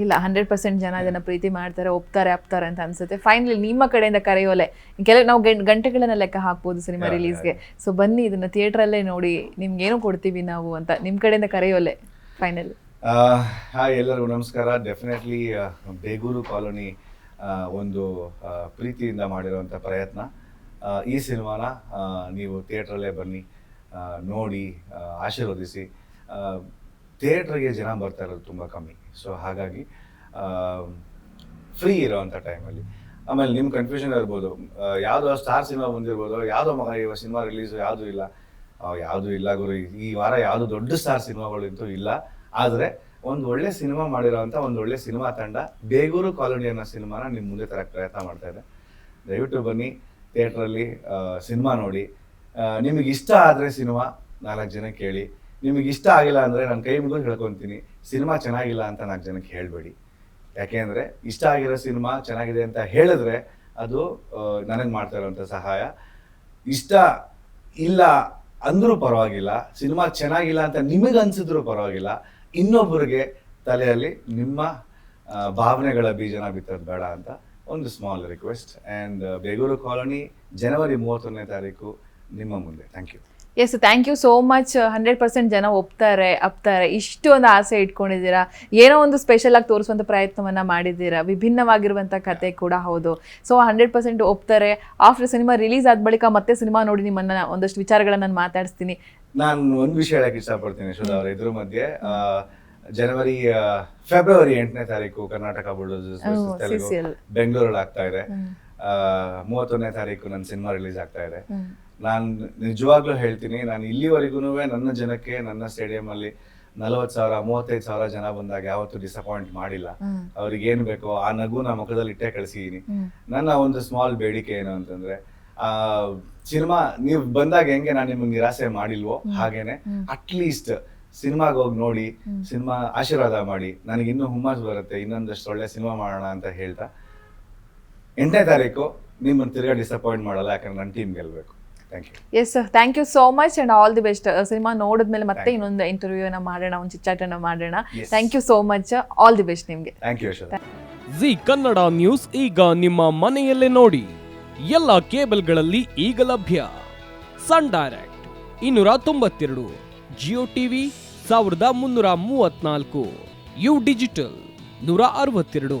ಇಲ್ಲ hundred percent ಜನ ಇದನ್ನ ಪ್ರೀತಿ ಮಾಡ್ತಾರೆ ಒಪ್ತಾರೆ ಅಪ್ತಾರೆ ಅಂತ ಅನ್ಸುತ್ತೆ. ಫೈನಲಿ ನಿಮ್ಮ ಕಡೆಯಿಂದ ಕರೆಯೋಲೆ. ಕೆಲವು ನಾವು ಗಂಟೆಗಳನ್ನ ಲೆಕ್ಕ ಹಾಕ್ಬೋದು ಸಿನಿಮಾ ರಿಲೀಸ್ಗೆ ಸೊ ಬನ್ನಿ ಇದನ್ನ ಥಿಯೇಟ್ರಲ್ಲೇ ನೋಡಿ ನಿಮ್ಗೇನು ಕೊಡ್ತೀವಿ ನಾವು ಅಂತ. ನಿಮ್ಮ ಕಡೆಯಿಂದ ಕರೆಯೋಲೆ ಫೈನಲ್ ಹಾಯ್ ಎಲ್ಲರಿಗೂ ನಮಸ್ಕಾರ. ಡೆಫಿನೆಟ್ಲಿ ಬೇಗೂರು ಕಾಲೋನಿ ಒಂದು ಪ್ರೀತಿಯಿಂದ ಮಾಡಿರುವಂಥ ಪ್ರಯತ್ನ. ಈ ಸಿನಿಮಾನ ನೀವು ಥಿಯೇಟ್ರಲ್ಲೇ ಬನ್ನಿ ನೋಡಿ ಆಶೀರ್ವದಿಸಿ. ಥಿಯೇಟ್ರಿಗೆ ಜನ ಬರ್ತಾ ಇರೋದು ತುಂಬ ಕಮ್ಮಿ. ಸೊ ಹಾಗಾಗಿ ಫ್ರೀ ಇರೋವಂಥ ಟೈಮಲ್ಲಿ ಆಮೇಲೆ ನಿಮ್ಮ ಕನ್ಫ್ಯೂಷನ್ ಇರ್ಬೋದು. ಯಾವುದೋ ಸ್ಟಾರ್ ಸಿನಿಮಾ ಬಂದಿರ್ಬೋದು, ಯಾವುದೋ ಮಗ ಇವಾಗ ಸಿನಿಮಾ ರಿಲೀಸ್ ಯಾವುದೂ ಇಲ್ಲ. ಯಾವುದೂ ಇಲ್ಲ ಗುರು. ಈ- ವಾರ ಯಾವುದು ದೊಡ್ಡ ಸ್ಟಾರ್ ಸಿನಿಮಾಗಳಂತೂ ಇಲ್ಲ. ಆದರೆ, ಒಂದು ಒಳ್ಳೆ ಸಿನಿಮಾ ಮಾಡಿರೋವಂಥ ಒಂದು ಒಳ್ಳೆ ಸಿನಿಮಾ ತಂಡ ಬೇಗೂರು ಕಾಲೋನಿ ಅನ್ನೋ ಸಿನಿಮಾನ ನಿಮ್ಮ ಮುಂದೆ ತರಕ್ಕೆ ಪ್ರಯತ್ನ ಮಾಡ್ತಾ ಇದೆ. ದಯವಿಟ್ಟು ಬನ್ನಿ, ಥಿಯೇಟ್ರಲ್ಲಿ ಸಿನಿಮಾ ನೋಡಿ. ನಿಮಗೆ ಇಷ್ಟ ಆದರೆ ಸಿನಿಮಾ ನಾಲ್ಕು ಜನ ಕೇಳಿ. ನಿಮಗೆ ಇಷ್ಟ ಆಗಿಲ್ಲ ಅಂದರೆ ನಾನು ಕೈ ಮುಗಿದು ಹೇಳ್ಕೊತೀನಿ. ಸಿನಿಮಾ ಚೆನ್ನಾಗಿಲ್ಲ ಅಂತ ನಾಲ್ಕು ಜನಕ್ಕೆ ಹೇಳಬೇಡಿ. ಯಾಕೆಂದರೆ ಇಷ್ಟ ಆಗಿರೋ ಸಿನಿಮಾ ಚೆನ್ನಾಗಿದೆ ಅಂತ ಹೇಳಿದ್ರೆ ಅದು ನನಗೆ ಮಾಡ್ತಾ ಇರೋವಂಥ ಸಹಾಯ. ಇಷ್ಟ ಇಲ್ಲ ಅಂದರೂ ಪರವಾಗಿಲ್ಲ. ಸಿನಿಮಾ ಚೆನ್ನಾಗಿಲ್ಲ ಅಂತ ನಿಮಗೆ ಅನಿಸಿದ್ರೂ ಪರವಾಗಿಲ್ಲ. ಇನ್ನೊಬ್ಬರಿಗೆ ತಲೆಯಲ್ಲಿ ನಿಮ್ಮ ಭಾವನೆಗಳ ಬೀಜನ ಬಿತ್ತೋದು ಬೇಡ ಅಂತ ಒಂದು small request and Begur colony, ಜನವರಿ ಮೂವತ್ತೊಂದನೇ ತಾರೀಕು ನಿಮ್ಮ ಮುಂದೆ. Thank you yes thank you so much hundred percent ಜನ ಒಪ್ತಾರೆ ಅಪ್ತಾರೆ. ಇಷ್ಟು ಒಂದು ಆಸೆ ಇಟ್ಕೊಂಡಿದ್ದೀರಾ? ಏನೋ ಒಂದು ಸ್ಪೆಷಲ್ ಆಗಿ ತೋರಿಸುವಂಥ ಪ್ರಯತ್ನವನ್ನ ಮಾಡಿದ್ದೀರಾ? ವಿಭಿನ್ನವಾಗಿರುವಂಥ ಕತೆ ಕೂಡ ಹೌದು. ಸೊ ಹಂಡ್ರೆಡ್ ಪರ್ಸೆಂಟ್ ಒಪ್ತಾರೆ. ಆಫ್ಟರ್ ಸಿನಿಮಾ ರಿಲೀಸ್ ಆದ ಬಳಿಕ ಮತ್ತೆ ಸಿನಿಮಾ ನೋಡಿ ನಿಮ್ಮನ್ನ ಒಂದಷ್ಟು ವಿಚಾರಗಳನ್ನ ನಾನು ಮಾತಾಡಿಸ್ತೀನಿ. ನಾನು ಒಂದು ವಿಷಯ ಹೇಳಕ್ಕೆ ಇಷ್ಟಪಡ್ತೀನಿ ಯಶೋಧ ಅವರ ಇದ್ರ ಮಧ್ಯೆ ಜನವರಿ ಫೆಬ್ರವರಿ ಎಂಟನೇ ತಾರೀಕು ಕರ್ನಾಟಕ ಬುಲ್ಡೋಸರ್ಸ್ CCL. ಬೆಂಗಳೂರಲ್ಲಿ ಆಗ್ತಾ ಇದೆ. ಮೂವತ್ತೊಂದನೇ ತಾರೀಕು ನನ್ನ ಸಿನಿಮಾ ರಿಲೀಸ್ ಆಗ್ತಾ ಇದೆ. ನಾನು ನಿಜವಾಗ್ಲೂ ಹೇಳ್ತೀನಿ ನಾನು ಇಲ್ಲಿವರೆಗೂ ನನ್ನ ಜನಕ್ಕೆ ನನ್ನ ಸ್ಟೇಡಿಯಂ ಅಲ್ಲಿ ನಲವತ್ತು ಸಾವಿರ ಮೂವತ್ತೈದು ಸಾವಿರ ಜನ ಬಂದಾಗ ಯಾವತ್ತೂ ಡಿಸಪಾಯಿಂಟ್ ಮಾಡಿಲ್ಲ. ಅವ್ರಿಗೆ ಏನು ಬೇಕೋ ಆ ನಗುನ ಮುಖದಲ್ಲಿ ಇಟ್ಟೇ ಕಳಿಸಿದೀನಿ. ನನ್ನ ಒಂದು ಸ್ಮಾಲ್ ಬೇಡಿಕೆ ಏನು ಅಂತಂದ್ರೆ ಆ ಸಿನಿಮಾ ನೀವು ಬಂದಾಗ ಹೆಂಗೆ ನಾನು ನಿಮ್ಗೆ ನಿರಾಸೆ ಮಾಡಿಲ್ವೋ ಹಾಗೇನೆ ಅಟ್ಲೀಸ್ಟ್ ಸಿನಿಮಾಗೆ ಹೋಗಿ ನೋಡಿ ಸಿನಿಮಾ ಆಶೀರ್ವಾದ ಮಾಡಿ ನನಗೆ ಇನ್ನೂ ಹುಮ್ಮಸ್ ಬರುತ್ತೆ ಇನ್ನೊಂದಷ್ಟು ಒಳ್ಳೆ ಸಿನಿಮಾ ಮಾಡೋಣ ಅಂತ ಹೇಳ್ತಾ ಎಂಟನೇ ತಾರೀಕು ನಿಮ್ಮನ್ನು ತಿರ್ಗಾ ಡಿಸಪಾಯಿಂಟ್ ಮಾಡಲ್ಲ ಯಾಕಂದ್ರೆ ನನ್ನ ಟೀಮ್ ಗೆಲ್ಬೇಕು. Thank you yes thank you so much and all the best cinema ನೋಡಿದ್ಮೇಲೆ ಮತ್ತೆ. ಇನ್ನೊಂದು ಇಂಟರ್ವ್ಯೂನ ಮಾಡೋಣ ಒಂದು ಚಿಚ್ಚಾಟನ ಮಾಡೋಣ. Thank you so much all the best ನಿಮಗೆ. Thank you Yashoda Zee Kannada news ಈಗ ನಿಮ್ಮ ಮನೆಯಲ್ಲೇ ನೋಡಿ. ಎಲ್ಲ ಕೇಬಲ್ಗಳಲ್ಲಿ ಈಗ ಲಭ್ಯ. ಸನ್ ಡೈರೆಕ್ಟ್ ಇನ್ನೂರ ತೊಂಬತ್ತೆರಡು ಜಿಯೋ ಟಿವಿ ಸಾವಿರದ ಮುನ್ನೂರ ಮೂವತ್ನಾಲ್ಕು ಯು ಡಿಜಿಟಲ್ ನೂರ ಅರವತ್ತೆರಡು.